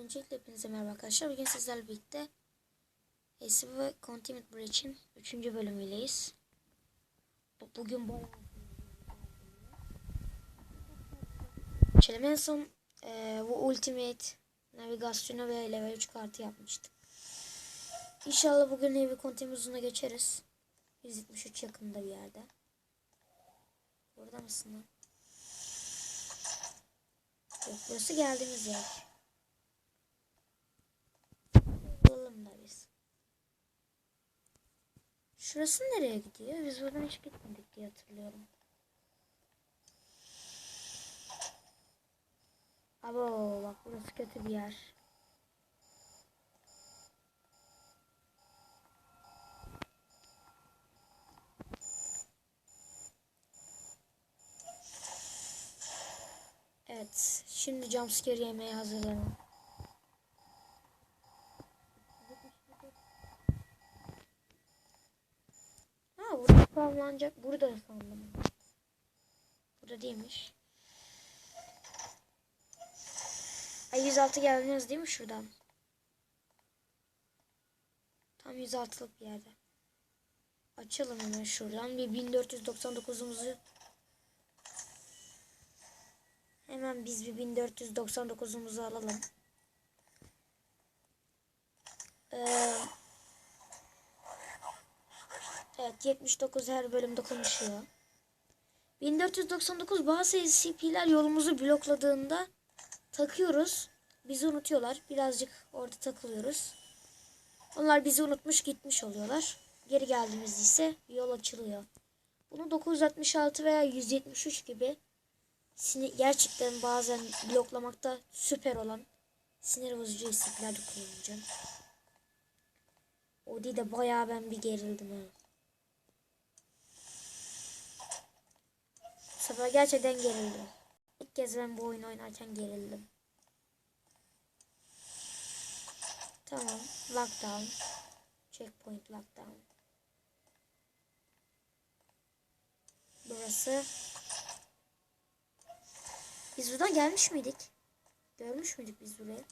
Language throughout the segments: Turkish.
Öncelikle hepinize merhaba arkadaşlar. Bugün sizlerle birlikte Escape ve Continued Breach'in 3. bölümüyleyiz. Bu- Bugün bu Geçelim. Son eee, bu Ultimate navigasyonu ve level 3 kartı yapmıştık. İnşallah bugün Heavy Continued uzuna geçeriz. 173 yakında bir yerde. Burada mısın lan? Yok burası geldiğimiz yer. Bulalım da biz. Şurası nereye gidiyor? Biz buradan hiç gitmedik diye hatırlıyorum. Abo bak burası kötü bir yer. Evet, şimdi jumpscare yemeye hazırlanın. Ha burada spamlanacak. Burada sandım. Burada değilmiş. Ay 106 gelmez değil mi şuradan? Tam 106'lık bir yerde. Açalım hemen şuradan. Bir 1499'umuzu Hemen biz bir 1499'umuzu alalım. Ee, evet 79 her bölümde konuşuyor. 1499 bazı SCP'ler yolumuzu blokladığında takıyoruz. Bizi unutuyorlar. Birazcık orada takılıyoruz. Onlar bizi unutmuş gitmiş oluyorlar. Geri geldiğimizde ise yol açılıyor. Bunu 966 veya 173 gibi sinir, gerçekten bazen bloklamakta süper olan sinir bozucu isimler de kullanacağım. O değil de bayağı ben bir gerildim ha. Sefer gerçekten gerildim. İlk kez ben bu oyunu oynarken gerildim. Tamam. Lockdown. Checkpoint lockdown. Burası biz buradan gelmiş miydik? Görmüş müydük biz burayı?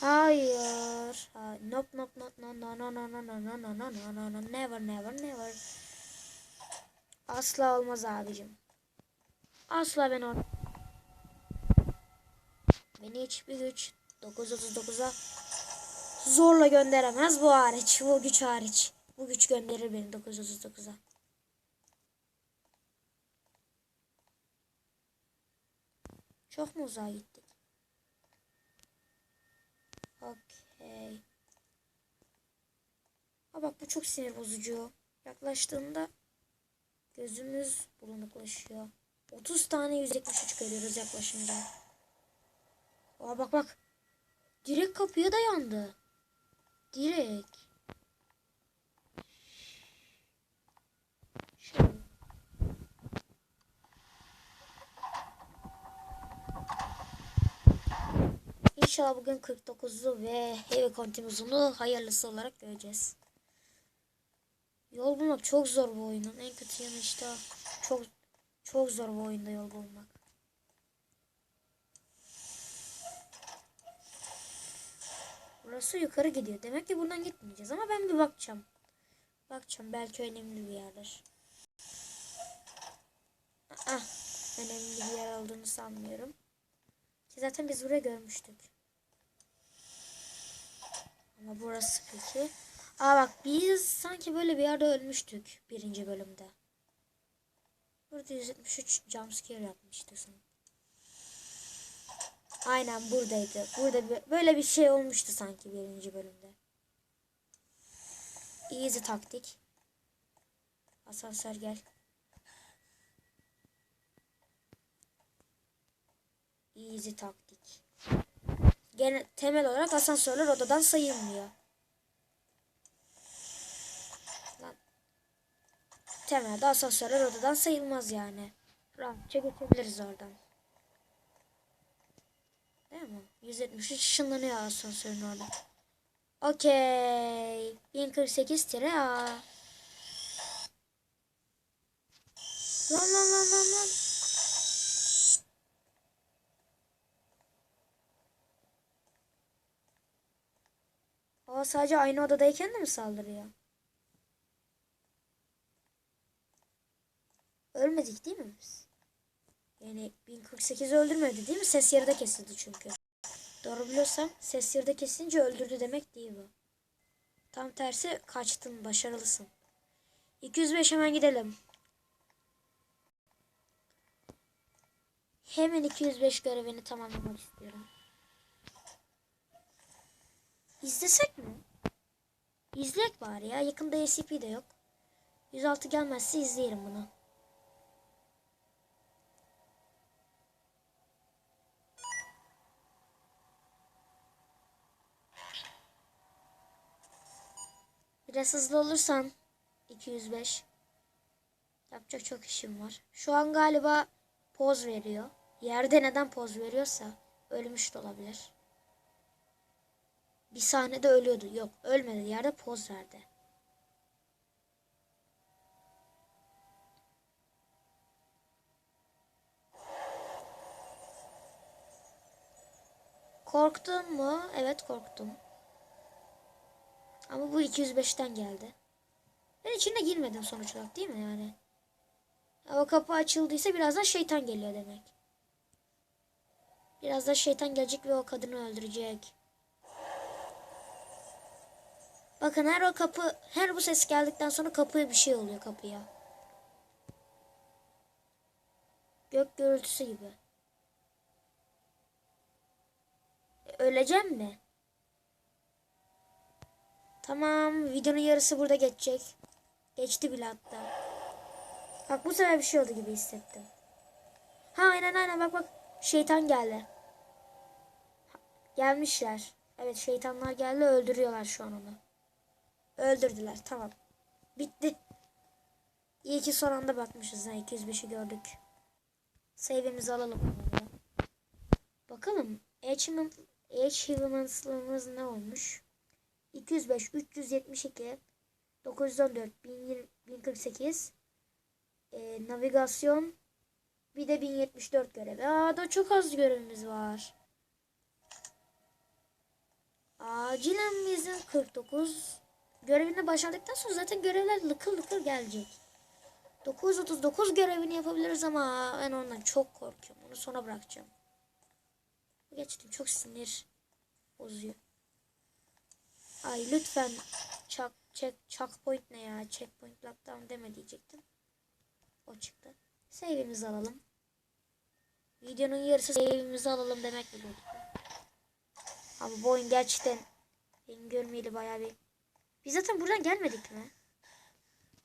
Hayır. Ha, nope nope nope no no no no no no no no no no no no never never never. Asla olmaz abicim. Asla ben or Beni hiçbir güç 939'a zorla gönderemez bu hariç. Bu güç hariç. Bu güç gönderir beni 939'a. Çok mu uzağa gittik? Okey. Ha bak bu çok sinir bozucu. Yaklaştığında gözümüz bulunuklaşıyor. 30 tane 173 görüyoruz yaklaşınca. Aa bak bak. Direkt kapıya dayandı. Direkt. Şöyle. İnşallah bugün 49'lu ve heavy kontimuzunu hayırlısı olarak göreceğiz. Yol bulmak çok zor bu oyunun. En kötü yanı işte çok çok zor bu oyunda yol bulmak. Burası yukarı gidiyor. Demek ki buradan gitmeyeceğiz ama ben bir bakacağım. Bakacağım belki önemli bir yerdir. Ah, önemli bir yer olduğunu sanmıyorum. Ki zaten biz buraya görmüştük. Ama burası peki. Aa bak biz sanki böyle bir yerde ölmüştük birinci bölümde. Burada 173 jumpscare yapmıştı sanki. Aynen buradaydı. Burada bir- böyle bir şey olmuştu sanki birinci bölümde. Easy taktik. Asansör gel. Easy taktik. Gene temel olarak asansörler odadan sayılmıyor. temelde asansörler odadan sayılmaz yani. Rahatça geçebiliriz oradan. Değil mi? 173 ışınlanıyor asansörün orada. Okey. 1048 tire A. Lan lan lan lan lan. O sadece aynı odadayken de mi saldırıyor? Ölmedik değil mi biz? Yani 1048 öldürmedi değil mi? Ses yarıda kesildi çünkü. Doğru biliyorsam ses yarıda kesince öldürdü demek değil bu. Tam tersi kaçtın, başarılısın. 205 hemen gidelim. Hemen 205 görevini tamamlamak istiyorum. İzlesek mi? İzleyek bari ya. Yakında SCP de yok. 106 gelmezse izleyelim bunu. Biraz hızlı olursan 205. Yapacak çok işim var. Şu an galiba poz veriyor. Yerde neden poz veriyorsa ölmüş de olabilir. Bir sahnede ölüyordu. Yok ölmedi. Yerde poz verdi. Korktun mu? Evet korktum. Ama bu 205'ten geldi. Ben içine girmedim sonuç olarak değil mi yani? O kapı açıldıysa birazdan şeytan geliyor demek. Birazdan şeytan gelecek ve o kadını öldürecek. Bakın her o kapı, her bu ses geldikten sonra kapıya bir şey oluyor kapıya. Gök gürültüsü gibi. E, Öleceğim mi? Tamam, videonun yarısı burada geçecek. Geçti bile hatta. Bak bu sefer bir şey oldu gibi hissettim. Ha aynen aynen bak bak. Şeytan geldi. Gelmişler. Evet şeytanlar geldi öldürüyorlar şu an onu. Öldürdüler tamam. Bitti. İyi ki son anda bakmışız. Ha, 205'i gördük. Save'imizi alalım. Bakalım. Achievement, achievements'larımız ne olmuş? 205, 372, 914, 1020, 1048, e, navigasyon, bir de 1074 görevi. Aa da çok az görevimiz var. Acilen bizim 49 görevini başardıktan sonra zaten görevler lıkır lıkır gelecek. 939 görevini yapabiliriz ama ben ondan çok korkuyorum. Onu sona bırakacağım. Geçtim çok sinir bozuyor. Ay lütfen çak check checkpoint ne ya? Checkpoint lockdown deme diyecektim. O çıktı. Save'imizi alalım. Videonun yarısı save'imizi alalım demek mi Abi bu oyun gerçekten beni görmeyeli bayağı bir... Biz zaten buradan gelmedik mi?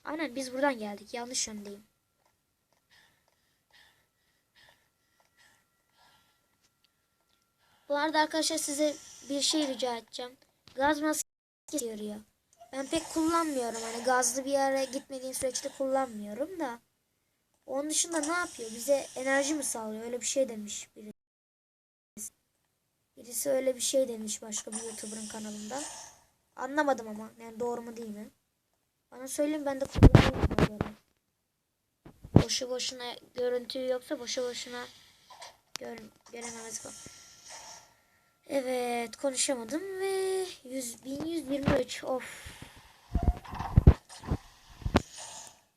Aynen biz buradan geldik. Yanlış yöndeyim. Bu arada arkadaşlar size bir şey rica edeceğim. Gaz maskesi yarıyor. Ben pek kullanmıyorum. Hani gazlı bir yere gitmediğim süreçte kullanmıyorum da. Onun dışında ne yapıyor? Bize enerji mi sağlıyor? Öyle bir şey demiş biri. Birisi öyle bir şey demiş başka bir YouTuber'ın kanalında. Anlamadım ama. Yani doğru mu değil mi? Bana söyleyin ben de kullanıyorum. Boşu boşuna görüntü yoksa boşu boşuna gör, görememez bu. Evet konuşamadım ve 100, 1123 of.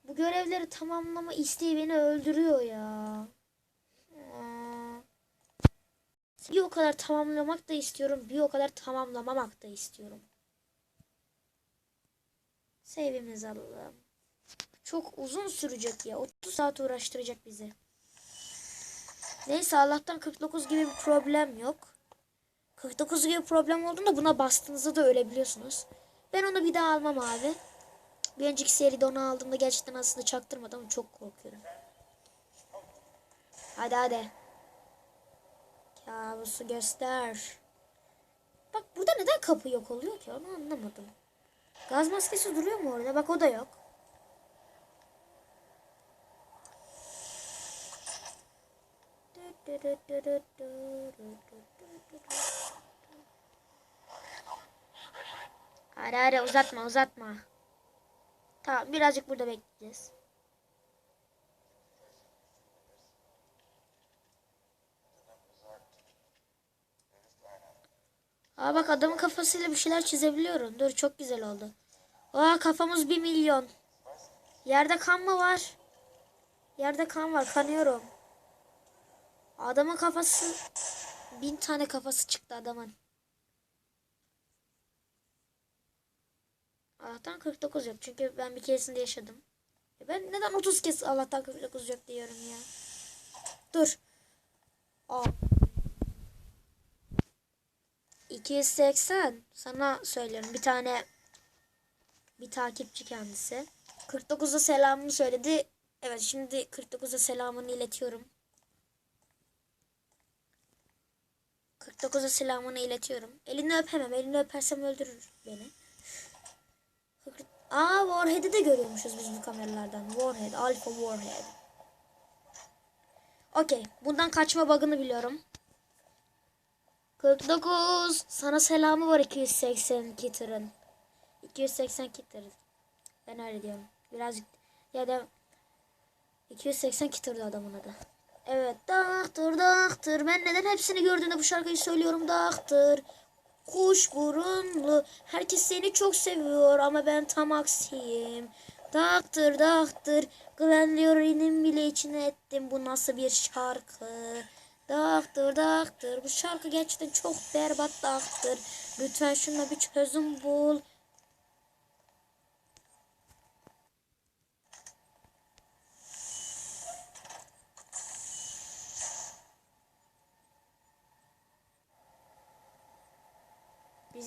Bu görevleri tamamlama isteği beni öldürüyor ya. Bir o kadar tamamlamak da istiyorum. Bir o kadar tamamlamamak da istiyorum. Save'imizi alalım. Çok uzun sürecek ya. 30 saat uğraştıracak bizi. Neyse Allah'tan 49 gibi bir problem yok. 49 gibi problem olduğunda buna bastığınızda da ölebiliyorsunuz. Ben onu bir daha almam abi. Bir önceki seride onu aldığımda gerçekten aslında çaktırmadım ama çok korkuyorum. Hadi hadi. Kabusu göster. Bak burada neden kapı yok oluyor ki onu anlamadım. Gaz maskesi duruyor mu orada? Bak o da yok. Hadi hadi uzatma uzatma. Tamam birazcık burada bekleyeceğiz. Aa bak adamın kafasıyla bir şeyler çizebiliyorum. Dur çok güzel oldu. Aa kafamız bir milyon. Yerde kan mı var? Yerde kan var. Kanıyorum. Adamın kafası bin tane kafası çıktı adamın. Allah'tan 49 yok. Çünkü ben bir keresinde yaşadım. E Ben neden 30 kez Allah'tan 49 yok diyorum ya. Dur. Aa. 280 sana söylüyorum bir tane bir takipçi kendisi 49'a selamını söyledi evet şimdi 49'a selamını iletiyorum 49'a selamını iletiyorum elini öpemem elini öpersem öldürür beni Aa Warhead'i de görüyormuşuz biz bu kameralardan Warhead Alpha Warhead Okey bundan kaçma bug'ını biliyorum 49. Sana selamı var 280 Kitter'ın. 280 Kitter'ın. Ben öyle diyorum. Birazcık ya da 280 Kitter'dı adamın adı. Evet. Daktır daktır. Ben neden hepsini gördüğümde bu şarkıyı söylüyorum daktır. Kuş burunlu. Herkes seni çok seviyor ama ben tam aksiyim. Daktır daktır. Glenn bile içine ettim. Bu nasıl bir şarkı? Daktır daktır. Bu şarkı gerçekten çok berbat daktır. Lütfen şuna bir çözüm bul.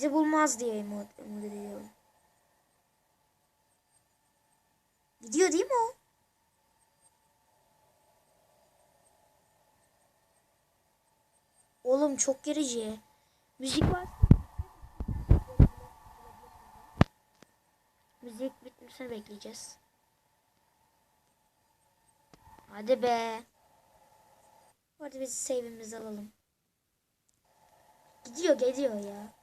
Bizi bulmaz diye umut, umut ediyorum. Gidiyor değil mi o? Oğlum çok gerici. Müzik var. Müzik bitmesini bekleyeceğiz. Hadi be. Hadi biz save'imizi alalım. Gidiyor gidiyor ya.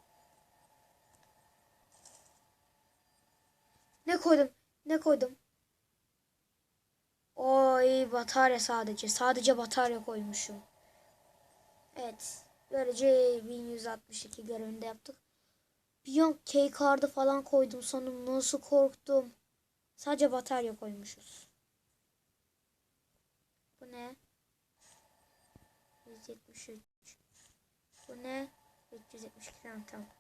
Ne koydum? Ne koydum? Oy batarya sadece. Sadece batarya koymuşum. Evet. Böylece 1162 görevinde yaptık. Bir an key kartı falan koydum sanırım. Nasıl korktum. Sadece batarya koymuşuz. Bu ne? 173. Bu ne? 372 tamam tamam.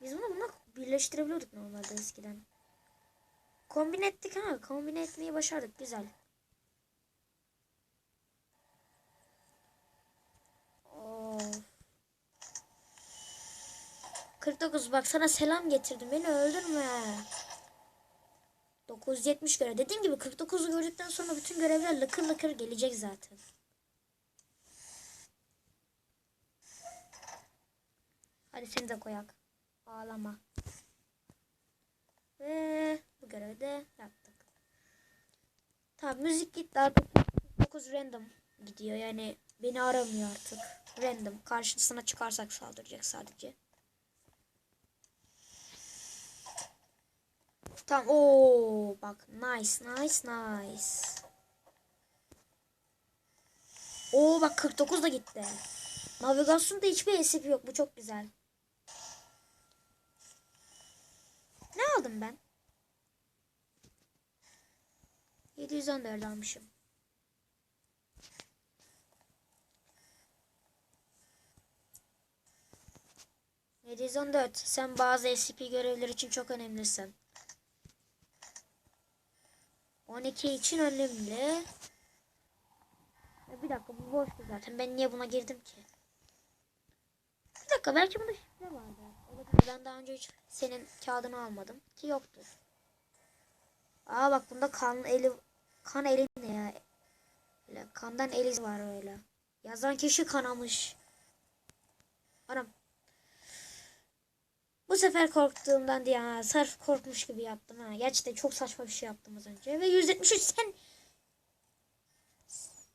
Biz bunu buna birleştirebiliyorduk normalde eskiden. Kombin ettik ha. Kombin etmeyi başardık. Güzel. Of. 49 bak sana selam getirdim. Beni öldürme. 970 görev. Dediğim gibi 49'u gördükten sonra bütün görevler lıkır lıkır gelecek zaten. Hadi seni de koyak. Ağlama. Ve bu görevi de yaptık. Tamam müzik gitti artık 9 random gidiyor yani beni aramıyor artık. Random karşısına çıkarsak saldıracak sadece. Tamam o bak nice nice nice. Oo bak 49 da gitti. Navigasyonda hiçbir esip yok bu çok güzel. Ne aldım ben? 714 almışım. ...714. Sen bazı SCP görevleri için çok önemlisin. 12 için önemli. Ya bir dakika bu boştu zaten. Ben niye buna girdim ki? Bir dakika belki bunda şifre vardı. Ben daha önce hiç senin kağıdını almadım. Ki yoktur. Aa bak bunda kan eli kan eli ne ya? Öyle, kandan eli var öyle. Yazan kişi kanamış. Anam. Bu sefer korktuğumdan diye ha, sırf korkmuş gibi yaptım ha. Gerçekten çok saçma bir şey yaptım az önce. Ve 173 sen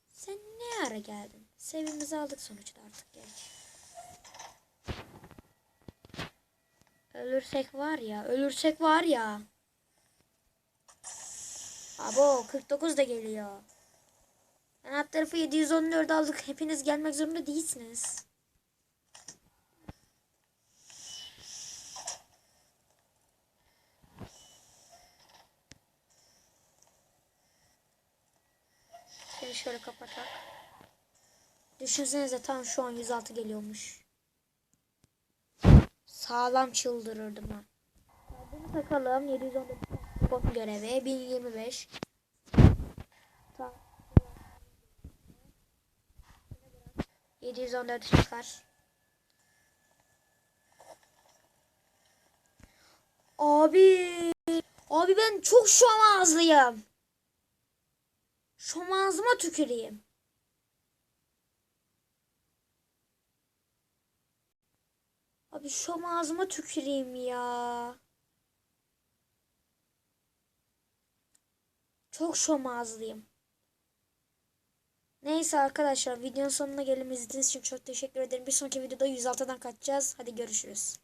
sen ne ara geldin? Sevimizi aldık sonuçta artık geç. Ölürsek var ya. Ölürsek var ya. Abo 49 da geliyor. Ben alt tarafı 714 aldık. Hepiniz gelmek zorunda değilsiniz. Seni şöyle kapatak. Düşünsenize tam şu an 106 geliyormuş. Sağlam çıldırırdım ben. Bunu takalım. 714 bot görevi. 1025. Tamam. 714 çıkar. Abi. Abi ben çok şomazlıyım. Şomazıma tüküreyim. Abi şomazıma tüküreyim ya. Çok şomazlıyım. Neyse arkadaşlar videonun sonuna gelin izlediğiniz için çok teşekkür ederim. Bir sonraki videoda 106'dan kaçacağız. Hadi görüşürüz.